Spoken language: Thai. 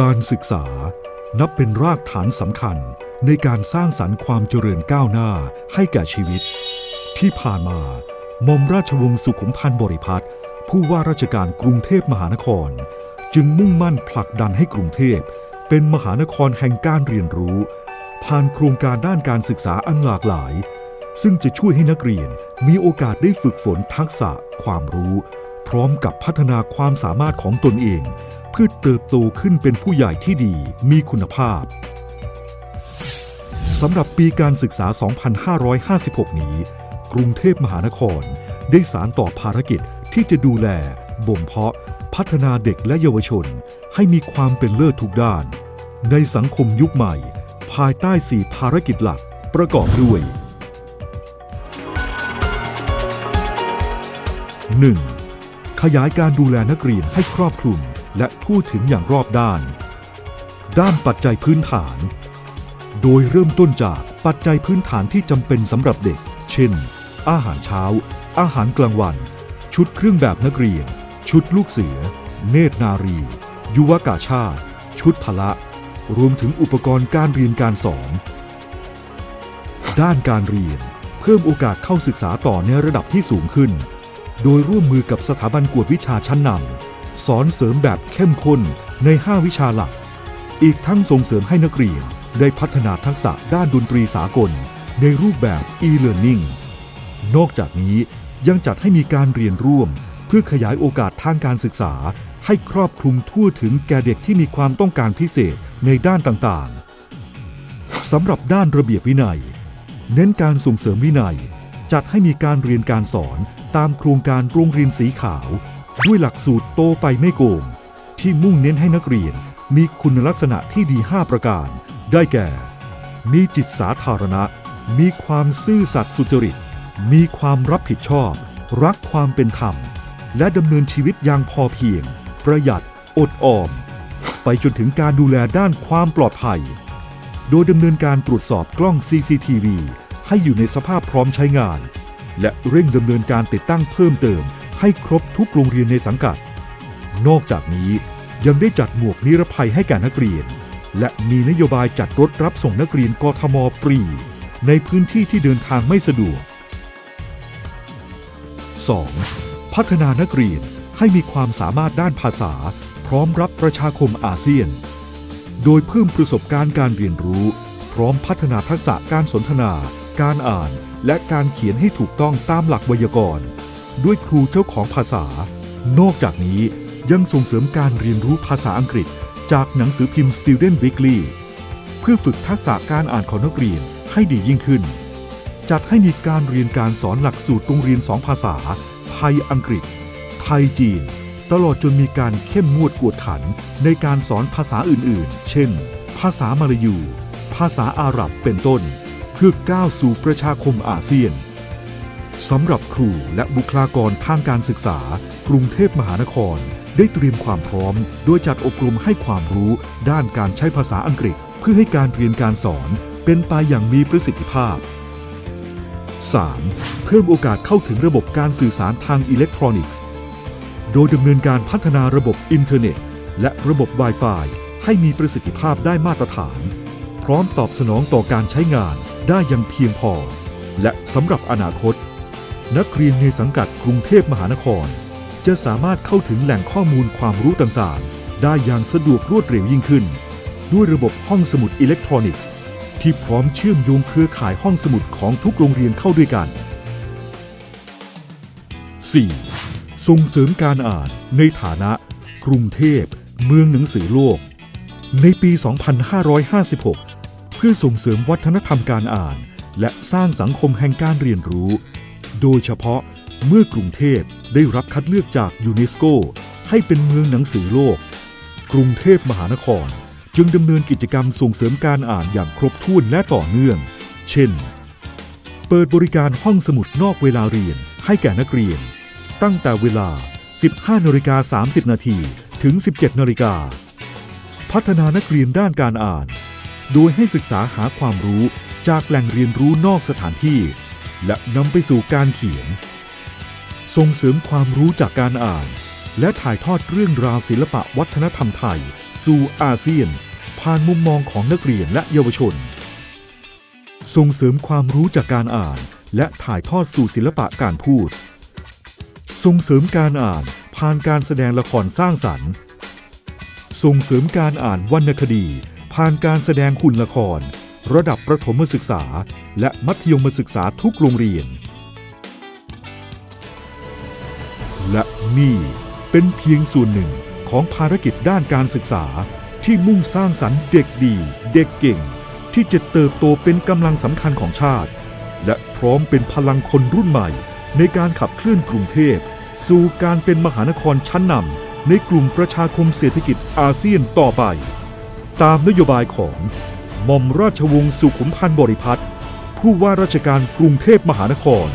การศึกษานับเป็นรากฐานสำคัญในการสร้างสรรค์ความเจริญก้าวหน้าให้แก่ชีวิต ที่ผ่านมาหม่อมราชวงศ์สุขุมพันธ์บริพัตรผู้ว่าราชการกรุงเทพมหานคร จึงมุ่งมั่นผลักดันให้กรุงเทพ เป็นมหานครแห่งการเรียนรู้ ผ่านโครงการด้านการศึกษาอันหลากหลาย ซึ่งจะช่วยให้นักเรียนมีโอกาสได้ฝึกฝนทักษะ ความรู้ พร้อมกับพัฒนาความสามารถของตนเอง เพื่อเติบโตขึ้นเป็นผู้ใหญ่ที่ดีมีคุณภาพสำหรับปีการศึกษา 2556 นี้ กรุงเทพมหานคร ได้สารต่อภารกิจที่จะดูแล บ่มเพาะ พัฒนาเด็กและเยาวชน ให้มีความเป็นเลิศทุกด้าน ในสังคมยุคใหม่ ภายใต้4ภารกิจหลักประกอบด้วย 1. ขยายการดูแลนักเรียนให้ครอบคลุม และทั่วถึงอย่างรอบด้าน ด้านปัจจัยพื้นฐาน โดยเริ่มต้นจากปัจจัยพื้นฐานที่จำเป็นสำหรับเด็ก เช่น อาหารเช้า อาหารกลางวัน ชุดเครื่องแบบนักเรียน ชุดลูกเสือ เนตรนารี ยุวกาชาติ ชุดพละ รวมถึงอุปกรณ์การเรียนการสอน ด้านการเรียน เพิ่มโอกาสเข้าศึกษาต่อในระดับที่สูงขึ้น โดยร่วมมือกับสถาบันกวดวิชาชั้นนำ สอนเสริมแบบเข้มข้นใน 5 วิชาหลัก อีกทั้งส่งเสริมให้นักเรียนได้พัฒนาทักษะด้านดนตรีสากล ในรูปแบบ e-learning นอกจากนี้ยังจัดให้มีการเรียนร่วม เพื่อขยายโอกาสทางการศึกษา ให้ครอบคลุมทั่วถึงแก่เด็กที่มีความต้องการพิเศษในด้านต่างๆสำหรับด้านระเบียบวินัย เน้นการส่งเสริมวินัย จัดให้มีการเรียนการสอนตามโครงการโรงเรียนสีขาว ด้วยหลักสูตรโตไปไม่โกง ที่มุ่งเน้นให้นักเรียนมีคุณลักษณะที่ดี 5 ประการ ได้แก่ มีจิตสาธารณะ มีความซื่อสัตย์สุจริต มีความรับผิดชอบ รักความเป็นธรรม และดำเนินชีวิตอย่างพอเพียง ประหยัด อดออม ไปจนถึงการดูแลด้านความปลอดภัย โดยดำเนินการตรวจสอบกล้อง CCTV ให้อยู่ในสภาพพร้อมใช้งาน และเร่งดำเนินการติดตั้งเพิ่มเติม ให้ครบทุกโรงเรียนในสังกัด นอกจากนี้ยังได้จัดหมวกนิรภัยให้แก่นักเรียน และมีนโยบายจัดรถรับส่งนักเรียนกทมฟรี ในพื้นที่ที่เดินทางไม่สะดวก 2. พัฒนานักเรียนให้มีความสามารถด้านภาษา พร้อมรับประชาคมอาเซียน โดยเพิ่มประสบการณ์การเรียนรู้ พร้อมพัฒนาทักษะการสนทนา การอ่าน และการเขียนให้ถูกต้องตามหลักไวยากรณ์ ด้วยครูเจ้าของภาษา นอกจากนี้ยังส่งเสริมการเรียนรู้ภาษาอังกฤษ จากหนังสือพิมพ์ Student Weekly เพื่อฝึกทักษะการอ่านของนักเรียนให้ดียิ่งขึ้น จัดให้มีการเรียนการสอนหลักสูตรโรงเรียนสองภาษา ไทยอังกฤษ ไทยจีน ตลอดจนมีการเข้มงวดกวดขันในการสอนภาษาอื่นๆ เช่น ภาษามาลายู ภาษาอาหรับเป็นต้น เพื่อก้าวสู่ประชาคมอาเซียน สำหรับครูและบุคลากรทางการศึกษา กรุงเทพมหานคร ได้เตรียมความพร้อม โดยจัดอบรมให้ความรู้ ด้านการใช้ภาษาอังกฤษ เพื่อให้การเรียนการสอนเป็นไปอย่างมีประสิทธิภาพ 3. เพิ่มโอกาสเข้าถึงระบบการสื่อสารทางอิเล็กทรอนิกส์ โดยดำเนินการพัฒนาระบบอินเทอร์เน็ต และระบบ Wi-Fi ให้มีประสิทธิภาพได้มาตรฐาน พร้อมตอบสนองต่อการใช้งานได้อย่างเพียงพอ และสำหรับอนาคต นักเรียนในสังกัดกรุงเทพมหานคร จะสามารถเข้าถึงแหล่งข้อมูลความรู้ต่างๆ ได้อย่างสะดวกรวดเร็วยิ่งขึ้น ด้วยระบบห้องสมุดอิเล็กทรอนิกส์ ที่พร้อมเชื่อมโยงเครือข่ายห้องสมุดของทุกโรงเรียนเข้าด้วยกัน 4. ส่งเสริมการอ่านในฐานะ กรุงเทพ เมืองหนังสือโลก ในปี 2556 เพื่อส่งเสริมวัฒนธรรมการอ่าน และสร้างสังคมแห่งการเรียนรู้ โดยเฉพาะเมื่อกรุงเทพได้รับคัดเลือกจากยูเนสโกให้เป็นเมืองหนังสือโลก กรุงเทพมหานครจึงดำเนินกิจกรรมส่งเสริมการอ่านอย่างครบถ้วนและต่อเนื่อง เช่น เปิดบริการห้องสมุดนอกเวลาเรียนให้แก่นักเรียน ตั้งแต่เวลา 15นาฬิกา30 นาทีถึง 17นาฬิกา พัฒนานักเรียนด้านการอ่าน โดยให้ศึกษาหาความรู้จากแหล่งเรียนรู้นอกสถานที่ และนำไปสู่การเขียน ส่งเสริมความรู้จากการอ่าน และถ่ายทอดเรื่องราวศิลปะวัฒนธรรมไทย สู่อาเซียน ผ่านมุมมองของนักเรียนและเยาวชน ส่งเสริมความรู้จากการอ่าน และถ่ายทอดสู่ศิลปะการพูด ส่งเสริมการอ่านผ่านการแสดงละครสร้างสรรค์ ส่งเสริมการอ่านวรรณคดี ผ่านการแสดงหุ่นละคร ระดับประถมศึกษา และมัธยมศึกษาทุกโรงเรียน และนี่เป็นเพียงส่วนหนึ่งของภารกิจด้านการศึกษาที่มุ่งสร้างสรรค์เด็กดี เด็กเก่ง ที่จะเติบโตเป็นกำลังสำคัญของชาติ และพร้อมเป็นพลังคนรุ่นใหม่ ในการขับเคลื่อนกรุงเทพ สู่การเป็นมหานครชั้นนำในกลุ่มประชาคมเศรษฐกิจอาเซียนต่อไป ตามนโยบายของ หม่อมราชวงศ์สุขุมพันธ์บริพัตรผู้ว่าราชการกรุงเทพมหานคร